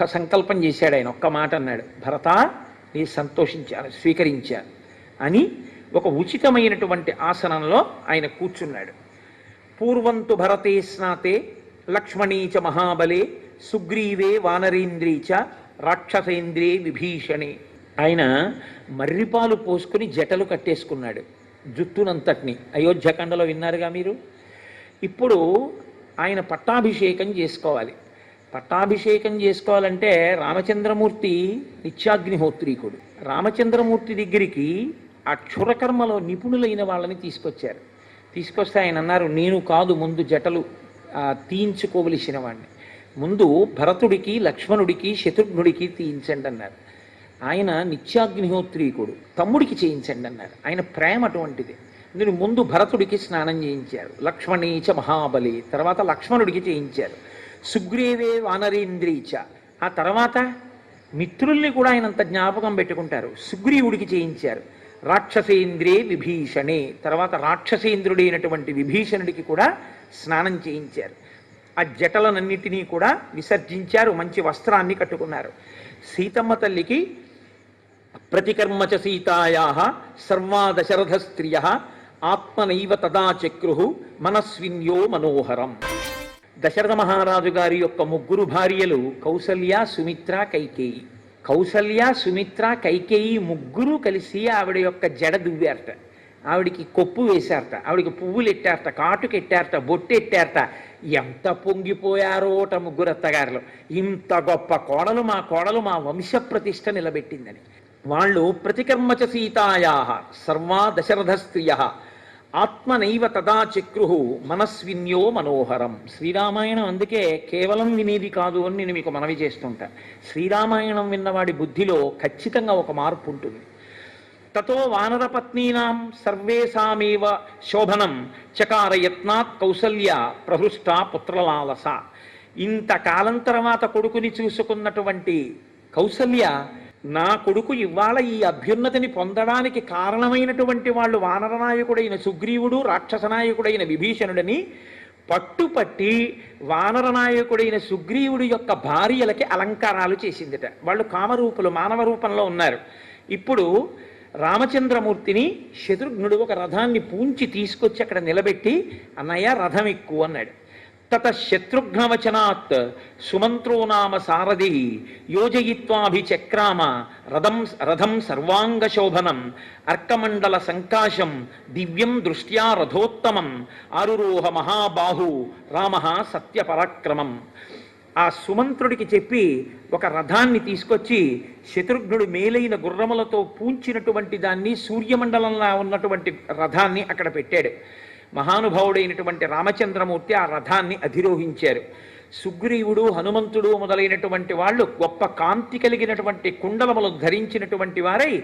ఒక్క సంకల్పం చేశాడు ఆయన ఒక్క మాట అన్నాడు. భరత నీ సంతోషించాను స్వీకరించాను అని ఒక ఉచితమైనటువంటి ఆసనంలో ఆయన కూర్చున్నాడు. పూర్వంతు భరతే స్నాతే లక్ష్మణీచ మహాబలే సుగ్రీవే వానరేంద్రీచ రాక్షసేంద్రే విభీషణే. ఆయన మర్రిపాలు పోసుకుని జటలు కట్టేసుకున్నాడు జుత్తునంతటిని అయోధ్యఖండలో విన్నారుగా మీరు? ఇప్పుడు ఆయన పట్టాభిషేకం చేసుకోవాలి. పట్టాభిషేకం చేసుకోవాలంటే రామచంద్రమూర్తి నిత్యాగ్నిహోత్రీకుడు. రామచంద్రమూర్తి దగ్గరికి ఆ క్షురకర్మలో నిపుణులైన వాళ్ళని తీసుకొచ్చారు. తీసుకొస్తే ఆయన అన్నారు నేను కాదు ముందు జటలు తీయించుకోవలసిన వాడిని ముందు భరతుడికి లక్ష్మణుడికి శత్రుఘ్నుడికి తీయించండి అన్నారు. ఆయన నిత్యాగ్నిహోత్రీకుడు తమ్ముడికి చేయించండి అన్నారు. ఆయన ప్రేమ అటువంటిది. అందుకని ముందు భరతుడికి స్నానం చేయించారు. లక్ష్మణీచ మహాబలి తర్వాత లక్ష్మణుడికి చేయించారు. సుగ్రీవే వానరేంద్రీచ. ఆ తర్వాత మిత్రుల్ని కూడా ఆయన అంత జ్ఞాపకం పెట్టుకుంటారు. సుగ్రీవుడికి చేయించారు. రాక్షసేంద్రే విభీషణే. తర్వాత రాక్షసేంద్రుడైనటువంటి విభీషణుడికి కూడా స్నానం చేయించారు. ఆ జటలనన్నిటినీ కూడా విసర్జించారు. మంచి వస్త్రాన్ని కట్టుకున్నారు. సీతమ్మ తల్లికి ప్రతికర్మచ సీతాయా సర్వా దశరథ స్త్రియ ఆత్మనైవ తదా చక్రు మనస్విన్యో మనోహరం. దశరథ మహారాజు గారి యొక్క ముగ్గురు భార్యలు కౌసల్య సుమిత్ర కైకేయి. కౌసల్య సుమిత్ర కైకేయి ముగ్గురు కలిసి ఆవిడ యొక్క జడ దువ్వారట. ఆవిడికి కొప్పు వేశారట. ఆవిడికి పువ్వులు ఎట్టారట కాటుకు ఎట్టారట బొట్టు ఎట్టారట. ఎంత పొంగిపోయారోట ముగ్గురు అత్తగారులు. ఇంత గొప్ప కోడలు మా కోడలు మా వంశ ప్రతిష్ట నిలబెట్టిందని. వాళ్ళు ప్రతికర్మచ సీతాయా సర్వా దశరథ స్త్రియ. ఆత్మనైవ తదా చక్రు మనస్విన్యో మనోహరం. శ్రీరామాయణం అందుకే కేవలం వినేది కాదు అని నేను మీకు మనవి చేస్తుంటా. శ్రీరామాయణం విన్నవాడి బుద్ధిలో ఖచ్చితంగా ఒక మార్పు ఉంటుంది. తతో వానరపత్నీనాం సర్వేషామేవ శోభనం చకార యత్నాత్ కౌసల్య ప్రహృష్ట పుత్రలాలస. ఇంతకాలం తర్వాత కొడుకుని చూసుకున్నటువంటి కౌసల్య నా కొడుకు ఇవాళ ఈ అభ్యున్నతిని పొందడానికి కారణమైనటువంటి వాళ్ళు వానరనాయకుడైన సుగ్రీవుడు రాక్షసనాయకుడైన విభీషణుడని పట్టుపట్టి వానరనాయకుడైన సుగ్రీవుడి యొక్క భార్యలకి అలంకారాలు చేసిందిట. వాళ్ళు కామరూపులు మానవ రూపంలో ఉన్నారు. ఇప్పుడు రామచంద్రమూర్తిని శత్రుఘ్నుడు ఒక రథాన్ని పూంచి తీసుకొచ్చి అక్కడ నిలబెట్టి అన్నయ్య రథం ఎక్కువ అన్నాడు. తత శత్రుఘ్నవచనాత్ సుమంత్రో నామ సారథి యోజయిత్వాభిచక్రామ రథం రథం సర్వాంగశోభనం అర్కమండల సంకాశం దివ్యం దృష్ట్యా రథోత్తమం ఆరురోహ మహాబాహు రామ సత్యపరాక్రమం. ఆ సుమంత్రుడికి చెప్పి ఒక రథాన్ని తీసుకొచ్చి శత్రుఘ్నుడు మేలైన గుర్రములతో పూంచినటువంటి దాన్ని సూర్యమండలంలో ఉన్నటువంటి రథాన్ని అక్కడ పెట్టాడు. మహానుభావుడైనటువంటి రామచంద్రమూర్తి ఆ రథాన్ని అధిరోహించారు. సుగ్రీవుడు హనుమంతుడు మొదలైనటువంటి వాళ్ళు గొప్ప కాంతి కలిగినటువంటి కుండలములు ధరించినటువంటి వారై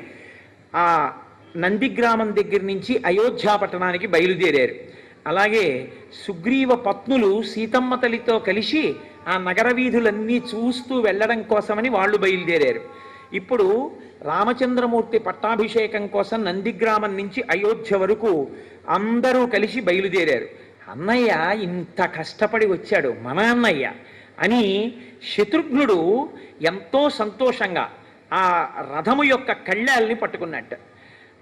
ఆ నందిగ్రామం దగ్గర నుంచి అయోధ్యా పట్టణానికి బయలుదేరారు. అలాగే సుగ్రీవ పత్నులు సీతమ్మ తల్లితో కలిసి ఆ నగర వీధులన్నీ చూస్తూ వెళ్ళడం కోసమని వాళ్ళు బయలుదేరారు. ఇప్పుడు రామచంద్రమూర్తి పట్టాభిషేకం కోసం నందిగ్రామం నుంచి అయోధ్య వరకు అందరూ కలిసి బయలుదేరారు. అన్నయ్య ఇంత కష్టపడి వచ్చాడు మన అన్నయ్య అని శత్రుఘ్నుడు ఎంతో సంతోషంగా ఆ రథము యొక్క కళ్ళాల్ని పట్టుకున్నట్టు.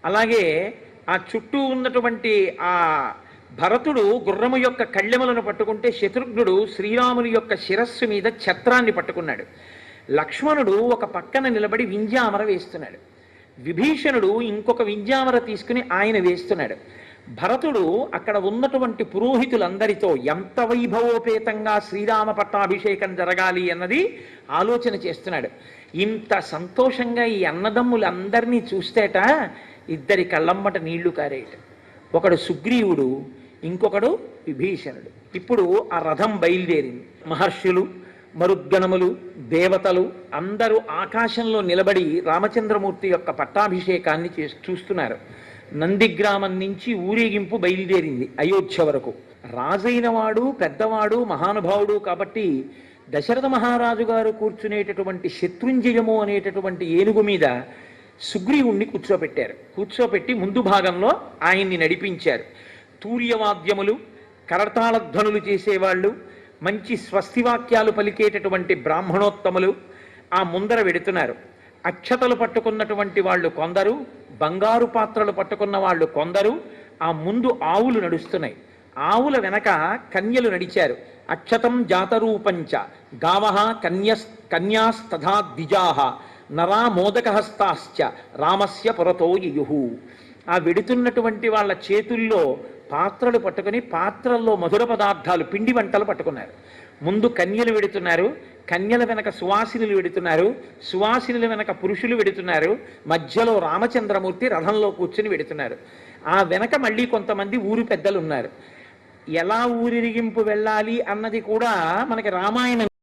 అలాగే ఆ చుట్టూ ఉన్నటువంటి ఆ భరతుడు గుర్రము యొక్క కళ్ళెములను పట్టుకుంటే శత్రుఘ్నుడు శ్రీరాముని యొక్క శిరస్సు మీద ఛత్రాన్ని పట్టుకున్నాడు. లక్ష్మణుడు ఒక పక్కన నిలబడి వింజామర వేస్తున్నాడు. విభీషణుడు ఇంకొక వింజామర తీసుకుని ఆయన వేస్తున్నాడు. భరతుడు అక్కడ ఉన్నటువంటి పురోహితులందరితో ఎంత వైభవోపేతంగా శ్రీరామ పట్టాభిషేకం జరగాలి అన్నది ఆలోచన చేస్తున్నాడు. ఇంత సంతోషంగా ఈ అన్నదమ్ములందరినీ చూస్తేట ఇద్దరి కళ్ళమ్మట నీళ్ళు కారేట ఒకడు సుగ్రీవుడు ఇంకొకడు విభీషణుడు. ఇప్పుడు ఆ రథం బయలుదేరింది. మహర్షులు మరుద్గణములు దేవతలు అందరూ ఆకాశంలో నిలబడి రామచంద్రమూర్తి యొక్క పట్టాభిషేకాన్ని చే చూస్తున్నారు. నందిగ్రామం నుంచి ఊరేగింపు బయలుదేరింది అయోధ్య వరకు. రాజైన వాడు పెద్దవాడు మహానుభావుడు కాబట్టి దశరథ మహారాజు గారు కూర్చునేటటువంటి శత్రుంజయము అనేటటువంటి ఏనుగు మీద సుగ్రీవుణ్ణి కూర్చోపెట్టారు. కూర్చోపెట్టి ముందు భాగంలో ఆయన్ని నడిపించారు. తూర్యవాద్యములు కరతాళధ్వనులు చేసేవాళ్ళు మంచి స్వస్తివాక్యాలు పలికేటటువంటి బ్రాహ్మణోత్తములు ఆ ముందర వెడుతున్నారు. అక్షతలు పట్టుకున్నటువంటి వాళ్ళు కొందరు బంగారు పాత్రలు పట్టుకున్న వాళ్ళు కొందరు ఆ ముందు ఆవులు నడుస్తున్నాయి. ఆవుల వెనక కన్యలు నడిచారు. అక్షతం జాతరూపంచ గావ కన్యస్ కన్యాస్తథా ద్విజాహ నరా మోదకహస్తాశ్చ రామస్య పురతో యయుహు ఆ వెడుతున్నటువంటి వాళ్ళ చేతుల్లో పాత్రలు పట్టుకొని పాత్రల్లో మధుర పదార్థాలు పిండి వంటలు పట్టుకున్నారు. ముందు కన్యలు వెడుతున్నారు కన్యల వెనక సువాసినులు వెడుతున్నారు సువాసినుల వెనక పురుషులు వెడుతున్నారు మధ్యలో రామచంద్రమూర్తి రథంలో కూర్చుని వెడుతున్నారు. ఆ వెనక మళ్ళీ కొంతమంది ఊరు పెద్దలు ఉన్నారు. ఎలా ఊరిరిగింపు వెళ్ళాలి అన్నది కూడా మనకి రామాయణం